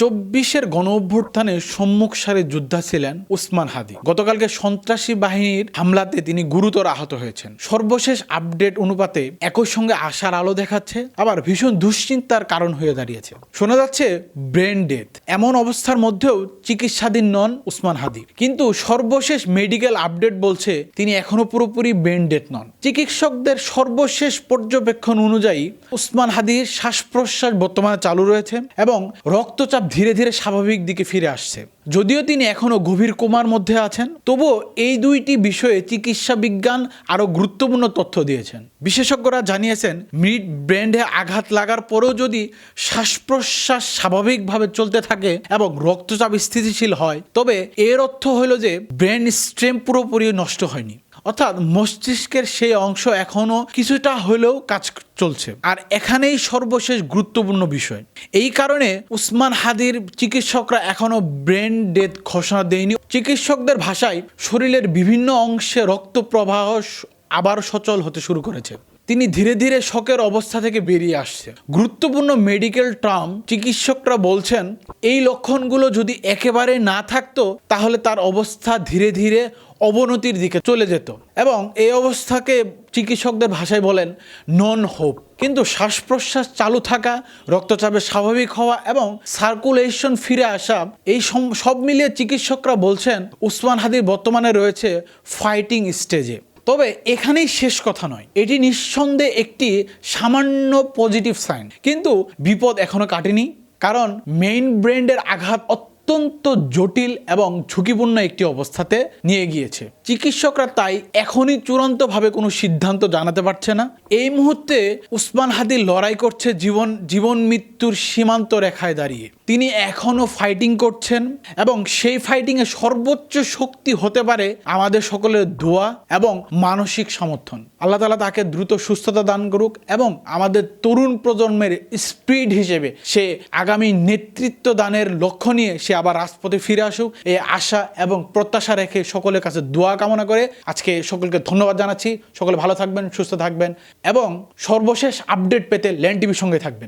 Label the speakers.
Speaker 1: চব্বিশের গণ অভ্যুত্থানে সম্মুখ সারে যোদ্ধা ছিলেন উসমান হাদি। গতকালকে সন্ত্রাসী বাহিনীর হামলাতে তিনি গুরুতর আহত হয়েছেন। সর্বশেষ আপডেট অনুপাতে একই সঙ্গে আশার আলো দেখাচ্ছে, আবার ভীষণ দুশ্চিন্তার কারণ হয়ে দাঁড়িয়েছে। শোনা যাচ্ছে, ব্রেন ডেথ, এমন অবস্থার মধ্যেও চিকিৎসাধীন নন উসমান হাদি। কিন্তু সর্বশেষ মেডিকেল আপডেট বলছে, তিনি এখনও পুরোপুরি ব্রেন ডেথ নন। চিকিৎসকদের সর্বশেষ পর্যবেক্ষণ অনুযায়ী, উসমান হাদির শ্বাস প্রশ্বাস বর্তমানে চালু রয়েছে এবং রক্তচাপ ধীরে ধীরে স্বাভাবিক দিকে ফিরে আসছে। যদিও তিনি এখনও গভীর কোমার মধ্যে আছেন, তবুও এই দুইটি বিষয়ে চিকিৎসা বিজ্ঞান আরও গুরুত্বপূর্ণ তথ্য দিয়েছেন। বিশেষজ্ঞরা জানিয়েছেন মিড ব্রেন্ডে আঘাত লাগার পরেও যদি শ্বাস প্রশ্বাস স্বাভাবিকভাবে চলতে থাকে এবং রক্তচাপ স্থিতিশীল হয়, তবে এর অর্থ হলো যে ব্রেন স্ট্রেম পুরোপুরি নষ্ট হয়নি। অর্থাৎ মস্তিষ্কের সেই অংশ এখনও কিছুটা হলেও কাজ চলছে। আর এখানেই সর্বশেষ গুরুত্বপূর্ণ বিষয়। এই কারণে উসমান হাদির চিকিৎসকরা এখনও ব্রেন ডেথ ঘোষণা দেয়নি। চিকিৎসকদের ভাষায় শরীরের বিভিন্ন অংশে রক্ত প্রবাহ আবার সচল হতে শুরু করেছে। তিনি ধীরে ধীরে শকের অবস্থা থেকে বেরিয়ে আসছে গুরুত্বপূর্ণ মেডিকেল টার্ম চিকিৎসকরা বলছেন, এই লক্ষণগুলো যদি একেবারে না থাকতো, তাহলে তার অবস্থা ধীরে ধীরে অবনতির দিকে চলে যেত এবং এই অবস্থাকে চিকিৎসকদের ভাষায় বলেন নন হোপ কিন্তু শ্বাস প্রশ্বাস চালু থাকা রক্তচাপের স্বাভাবিক হওয়া এবং সার্কুলেশন ফিরে আসা, এই সব মিলিয়ে চিকিৎসকরা বলছেন, উসমান হাদির বর্তমানে রয়েছে ফাইটিং স্টেজে তবে এখানেই শেষ কথা নয়। এটি নিঃসন্দেহে একটি সামান্য পজিটিভ সাইন কিন্তু বিপদ এখনও কাটেনি, কারণ মেইন ব্রেন্ডের আঘাত অত্যন্ত জটিল এবং ঝুঁকিপূর্ণ একটি অবস্থাতে নিয়ে গিয়েছে। চিকিৎসকরা তাই এখনই চূড়ান্তভাবে কোনো সিদ্ধান্ত জানাতে পারছে না। এই মুহূর্তে উসমান হাদি লড়াই করছে জীবন জীবন মৃত্যুর সীমান্ত রেখায় দাঁড়িয়ে। তিনি এখনও ফাইটিং করছেন এবং সেই ফাইটিংয়ে সর্বোচ্চ শক্তি হতে পারে আমাদের সকলের দোয়া এবং মানসিক সমর্থন। আল্লাহ তালা তাকে দ্রুত সুস্থতা দান করুক এবং আমাদের তরুণ প্রজন্মের স্পিড হিসেবে সে আগামী নেতৃত্ব দানের লক্ষ্য নিয়ে সে আবার রাজপথে ফিরে আসুক। এই আশা এবং প্রত্যাশা রেখে সকলের কাছে দোয়া কামনা করে আজকে সকলকে ধন্যবাদ জানাচ্ছি। সকলে ভালো থাকবেন, সুস্থ থাকবেন এবং সর্বশেষ আপডেট পেতে ল্যান্ড টিভির সঙ্গে থাকবেন।